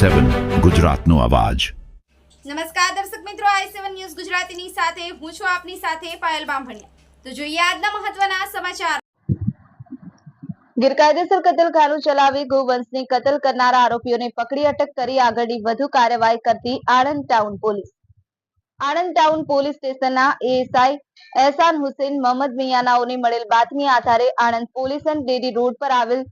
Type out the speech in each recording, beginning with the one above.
સેવન ગુજરાતનો અવાજ. નમસ્કાર દર્શક મિત્રો આઈ સેવન ન્યૂઝ ગુજરાતીની સાથે હું છું આપની સાથે પાયલ બામભણિયા. તો જોઈએ આજના મહત્વના સમાચાર. ગેરકાયદેસર કતલખાનું ચલાવી ગોવંશની કતલ કરનારા આરોપીઓને પકડી અટક કરી આગળની વધુ કાર્યવાહી કરતી Anand town police. Anand town police સ્ટેશનના એએસઆઈ એહસાન હુસેન મોહમ્મદ મિયાનાઓને મળેલ બાતમી આધારે Anand police and dairy road પર આવેલ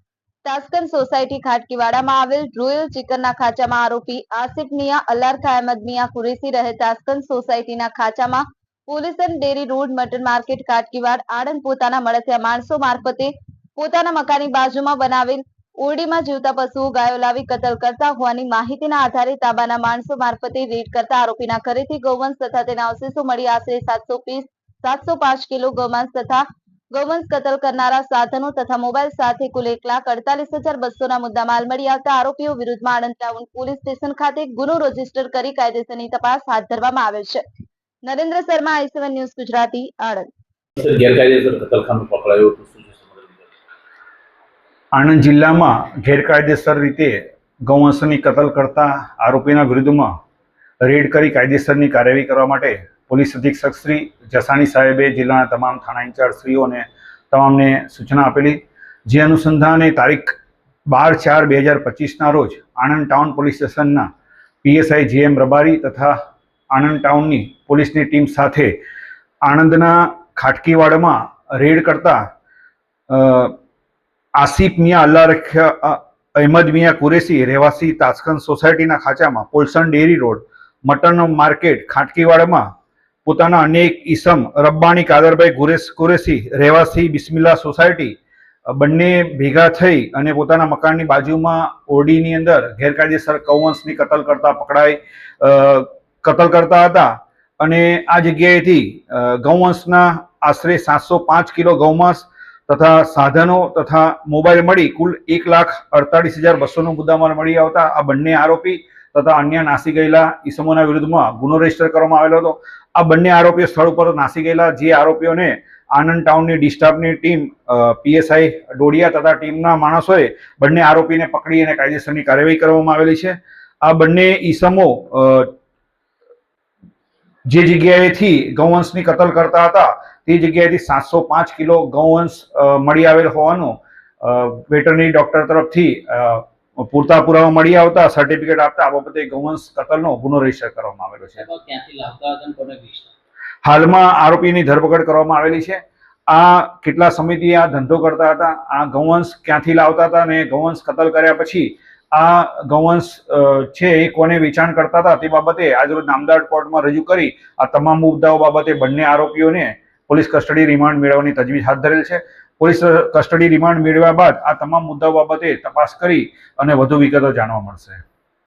તાસ્કન સોસાયટી ખાટકીવાડામાં આવેલ રોયલ ચિકનના ખાચામાં આરોપી આસિફ મિયા અલારખા અહેમદ મિયા કુરેસી રહે તાસ્કન સોસાયટીના ખાચામાં police and dairy road mutton market Khatkiwad Anand પોતાના મળતિયા માણસો મારફતે પોતાના મકાનની બાજુમાં બનાવેલ ઓરડીમાં જીવતા પશુઓ ગાયો લાવી કતલ કરતા હોવાની માહિતીના આધારે તાબાના માણસો મારફતે રેડ કરતા આરોપીના ઘરેથી ગૌવંશ તથા તેના અવશેષો મળી આશરે સાતસો પીસ, સાતસો પાંચ કિલો ગૌમાંસ તથા ગૌવંશ કતલ કરનારા સાધનો તથા મોબાઈલ સાથે કુલ એક લાખ અડતાલીસ હજાર બસોના મુદ્દામાલ મળી આવતા આરોપીઓ વિરુદ્ધમાં આણંદ ટાઉન પોલીસ સ્ટેશન ખાતે ગુનો રજિસ્ટર કરી કાયદેસરની તપાસ હાથ ધરવામાં આવેલ છે. Narendra Sharma I seven news Gujarati Anand. ગેરકાયદેસર કતલખાનું પકડાયું? આણંદ જિલ્લામાં ગેરકાયદેસર રીતે ગૌવંશની કતલ કરતા આરોપીના વિરુદ્ધમાં રેડ કરી કાયદેસરની કાર્યવાહી કરવા માટે પોલીસ અધિક્ષક શ્રી જસાણી સાહેબે જિલ્લાના તમામ થાણા ઇન્ચાર્જશ્રીઓને તમામને સૂચના આપેલી. જે અનુસંધાને તારીખ બાર ચાર બે હજાર પચીસના રોજ આણંદ ટાઉન પોલીસ સ્ટેશનના પીએસઆઈ જીએમ એમ રબારી તથા આણંદ ટાઉનની પોલીસની ટીમ સાથે આણંદના ખાટકીવાડમાં રેડ કરતા આસિફ મિયા અલ્લા અહેમદ મિયા કુરેશી રહેવાસી તાસ્કન સોસાયટીના ખાંચામાં Polson dairy road mutton market, ખાટકીવાડમાં પોતાના અનેક ઈસમ રબ્બાણી કાદરભાઈ ગુરેશ કુરેશી, રહેવાસી બિસ્મિલ્લા સોસાયટી બંને ભેગા થઈ અને પોતાના મકાનની બાજુમાં ઓરડીની અંદર ગેરકાયદેસર કૌવંશની કતલ કરતા પકડાઈ કતલ કરતા હતા અને આ જગ્યાએથી ગૌવંશના આશરે સાતસો પાંચ કિલો ગૌમાંસ તથા સાધનો તથા મોબાઈલ મળી, કુલ એક લાખ અડતાલીસ હજાર બસોનો મુદ્દામાલ મળી આવતા આ બંને આરોપી તથા અન્ય નાસી ગયેલા ઈસમોના વિરુદ્ધમાં ગુનો રજિસ્ટર કરવામાં આવેલો હતો. આ બંને આરોપીઓ સ્થળ ઉપર નાસી ગયેલા, જે આરોપીઓને આનંદ ટાઉનની ડિસ્ટાફની ટીમ પીએસઆઈ ડોડિયા તથા ટીમના માણસોએ બંને આરોપીને પકડી અને કાયદેસરની કાર્યવાહી કરવામાં આવેલી છે. આ બંને ઈસમો જે જગ્યાએથી ગૌવંશની કતલ કરતા હતા, તે જગ્યાએથી સાતસો પાંચ કિલો ગૌવંશ મળી આવેલ હોવાનું વેટરનરી ડોક્ટર તરફથી પૂરતા પુરાવા મળી આવતા સર્ટિફિકેટ આપતા આ બાબતે ગૌવંશ કતલનો ગુનો રજિસ્ટર કરવામાં આવેલો છે? હાલમાં આરોપીની ધરપકડ કરવામાં આવેલી છે. આ કેટલા સમયથી આ ધંધો કરતા હતા આ ગૌવંશ ક્યાંથી લાવતા હતા અને ગૌવંશ કતલ કર્યા પછી આ ગૌવંશ છે એ કોને વેચાણ કરતા હતા તે બાબતે આજરોજ નામદાર કોર્ટમાં રજૂ કરી આ તમામ મુદ્દાઓ બાબતે બંને આરોપીઓને પોલીસ કસ્ટડી રિમાન્ડ મેળવવાની તજવીજ હાથ ધરેલ છે. પોલીસ કસ્ટડી રિમાન્ડ મેળવ્યા બાદ આ તમામ મુદ્દાઓ બાબતે તપાસ કરી અને વધુ વિગતો જાણવા મળશે.